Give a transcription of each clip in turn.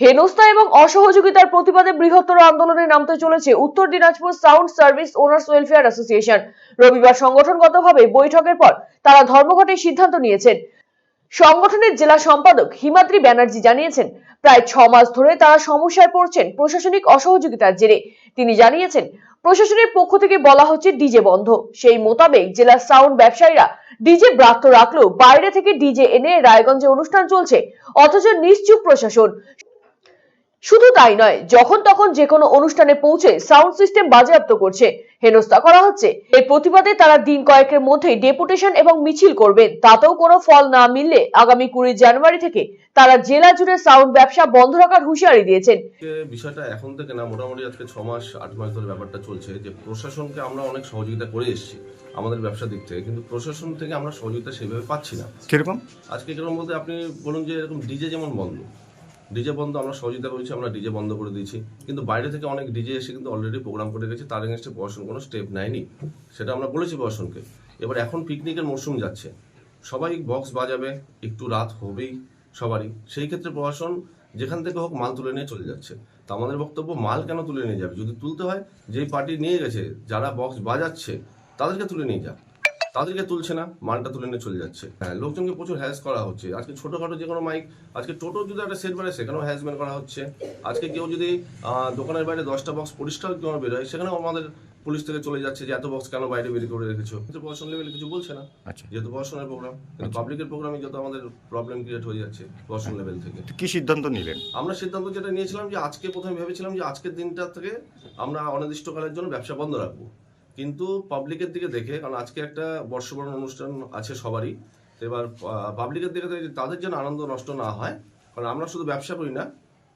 হেনস্থা এবং অসহযোগিতার প্রতিবাদে বৃহত্তর আন্দোলনে নামতে চলেছে Uttar Dinajpur sound service owners welfare association. রবিবার সংগঠনগতভাবে বৈঠকের পর তারা ধর্মঘটের সিদ্ধান্ত নিয়েছেন। সংগঠনের জেলা সম্পাদক হিমাদ্রি ব্যানার্জি জানিয়েছেন, প্রায় ছ মাস ধরে তারা সমস্যায় পড়ছেন প্রশাসনিক অসহযোগিতার জেরে। তিনি জানিয়েছেন, প্রশাসনের পক্ষ থেকে বলা হচ্ছে ডিজে বন্ধ। সেই মোতাবেক জেলার সাউন্ড ব্যবসায়ীরা ডিজে ব্রাত্য রাখলেও বাইরে থেকে ডিজে এনে রায়গঞ্জে অনুষ্ঠান চলছে, অথচ নিশ্চুপ প্রশাসন। শুধু তাই নয় যখন তখন যে কোনো অনুষ্ঠানে পৌঁছে সাউন্ড সিস্টেম বাজেয়াপ্ত করছে। হেনস্থা করা হচ্ছে। এর প্রতিবাদে তারা দিন কয়েকের মধ্যেই ডেপুটেশন এবং মিছিল করবেন। তাতেও কোনো ফল না মিললে আগামী কুড়ি জানুয়ারি থেকে তারা জেলা জুড়ে সাউন্ড ব্যবসা বন্ধ রাখার হুঁশিয়ারি দিয়েছেন। বিষয়টা এখন থেকে না মোটামুটি আজকে ছ মাস আট মাস ধরে ব্যাপারটা চলছে যে প্রশাসনকে আমরা অনেক সহযোগিতা করে এসেছি আমাদের ব্যবসা দিক থেকে কিন্তু প্রশাসন থেকে আমরা সহযোগিতা সেভাবে পাচ্ছি না। কীরকম? আজকে কীরকম বলতে আপনি বলুন যে এরকম ডিজে যেমন বন্ধ ডিজে বন্ধ, আমরা সহযোগিতা করেছি, আমরা ডিজে বন্ধ করে দিয়েছি। কিন্তু বাইরে থেকে অনেক ডিজে এসে কিন্তু অলরেডি প্রোগ্রাম করে গেছে, তার এগেনস্টে প্রশাসন কোনো স্টেপ নেয়নি। সেটা আমরা বলেছি প্রশাসনকে। এবার এখন পিকনিকের মরশুম যাচ্ছে। সবাই বক্স বাজাবে, একটু রাত হবেই সবারই। সেই ক্ষেত্রে প্রশাসন যেখান থেকে হোক মাল তুলে নিয়ে চলে যাচ্ছে। তা আমাদের বক্তব্য, মাল কেন তুলে নিয়ে যাবে? যদি তুলতে হয়, যেই পার্টি নিয়ে গেছে, যারা বক্স বাজাচ্ছে, তাদেরকে তুলে নিয়ে যাক। তাদেরকে তুলছে না মালটা তুলে নিয়ে চলে যাচ্ছে। হ্যাঁ লোকজনকে প্রচুর হ্যাস করা হচ্ছে। আজকে ছোটখাটো যে কোনো মাইক আজকে টোটো যদি একটা সেট বেড়ে সেখানেও হ্যারাসমেন্ট করা হচ্ছে। আজকে কেউ যদি দোকানের বাইরে দশটা বক্স পরিষ্কার কেউ বেরোয় সেখানেও আমাদের পুলিশ থেকে চলে যাচ্ছে যে এত বক্স কেন বাইরে বেরিয়ে করে রেখেছো? কিন্তু প্রশাসন লেভেলে কিছু বলছে না। আচ্ছা। যেহেতু প্রশাসনের প্রোগ্রাম কিন্তু পাবলিকের প্রোগ্রামে যত আমাদের প্রবলেম ক্রিয়েট হয়ে যাচ্ছে প্রশাসন লেভেল থেকে। কি সিদ্ধান্ত নিলেন? আমরা সিদ্ধান্ত যেটা নিয়েছিলাম যে আজকে প্রথমে ভেবেছিলাম যে আজকের দিনটা থেকে আমরা অনির্দিষ্টকালের জন্য ব্যবসা বন্ধ রাখব। কিন্তু পাবলিকের দিকে দেখে, কারণ আজকে একটা বর্ষবরণ অনুষ্ঠান আছে সবারই, তো এবার পাবলিকের দিকে দেখে তাদের যেন আনন্দ নষ্ট না হয়, কারণ আমরা শুধু ব্যবসা করি না,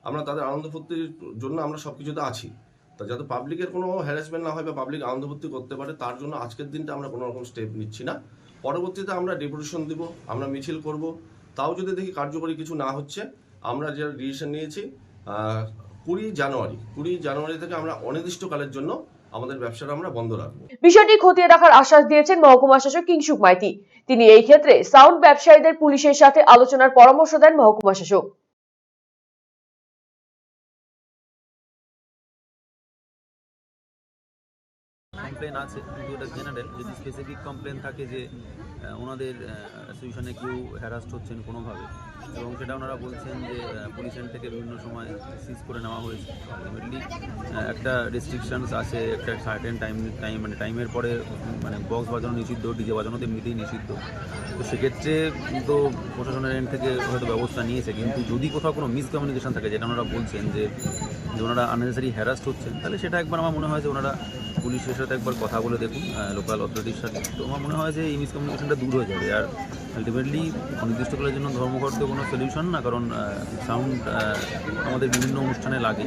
আমরা তাদের আনন্দ ফুর্তির জন্য আমরা সব কিছুতে আছি। তা যাতে পাবলিকের কোনো হ্যারাসমেন্ট না হয় বা পাবলিক আনন্দ ফুর্তি করতে পারে, তার জন্য আজকের দিনটা আমরা কোনো রকম স্টেপ নিচ্ছি না। পরবর্তীতে আমরা ডেপুটেশন দিব, আমরা মিছিল করব। তাও যদি দেখি কার্যকরী কিছু না হচ্ছে, আমরা যে ডিসিশন নিয়েছি কুড়ি জানুয়ারি কুড়ি জানুয়ারি থেকে আমরা অনির্দিষ্টকালের জন্য আমাদের ব্যবসাটা আমরা বন্ধ রাখব। বিষয়টি খতিয়ে দেখার আশ্বাস দিয়েছেন মহকুমা শাসক কিংসুক মাইতি। তিনি এই ক্ষেত্রে সাউন্ড ব্যবসায়ীদের পুলিশের সাথে আলোচনার পরামর্শ দেন মহকুমা শাসক। কমপ্লেন আছে, কিন্তু এটা জেনারেল যদি স্পেসিফিক কমপ্লেন থাকে যে ওনাদের অ্যাসোসিয়েশনে কেউ হ্যারাস্ট হচ্ছেন কোনোভাবে, এবং সেটা ওনারা বলছেন যে পুলিশের থেকে বিভিন্ন সময় সিজ করে নেওয়া হয়েছে। আলটিমেটলি একটা রেস্ট্রিকশানস আছে, একটা সার্টেন টাইম টাইম মানে টাইমের পরে মানে বক্স বাজানো নিষিদ্ধ ডিজে বাজানো তো এমনিতেই নিষিদ্ধ। তো সেক্ষেত্রে তো প্রশাসনের এন্ড থেকে হয়তো ব্যবস্থা নিয়েছে, কিন্তু যদি কোথাও কোনো মিসকমিউনিকেশন থাকে, যেটা ওনারা বলছেন যে যে ওনারা আননেসারি হ্যারাস্ট হচ্ছেন, তাহলে সেটা একবার আমার মনে হয় যে ওনারা পুলিশের সাথে একবার কথা বলে দেখুন লোকাল অথরিটির সাথে। তো আমার মনে হয় যে এই মিসকমিউনিকেশনটা দূর হয়ে যাবে। আর আলটিমেটলি অনির্দিষ্টকালের জন্য ধর্মঘট তো কোনো সলিউশন না, কারণ সাউন্ড আমাদের বিভিন্ন অনুষ্ঠানে লাগে।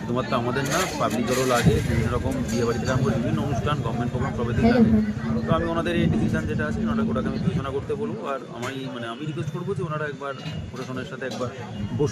শুধুমাত্র আমাদের না পাবলিকেরও লাগে, বিভিন্ন রকম বিয়ে বাড়ি থেকে বিভিন্ন অনুষ্ঠান গভর্নমেন্ট প্রোগ্রাম সবেতেই লাগে। তো আমি ওনাদের এই ডিসিশন যেটা আছে, ওনারা, ওটাকে আমি বিবেচনা করতে বলব। আর আমি মানে আমি রিকোয়েস্ট করব যে ওনারা একবার প্রশাসনের সাথে একবার বসুন।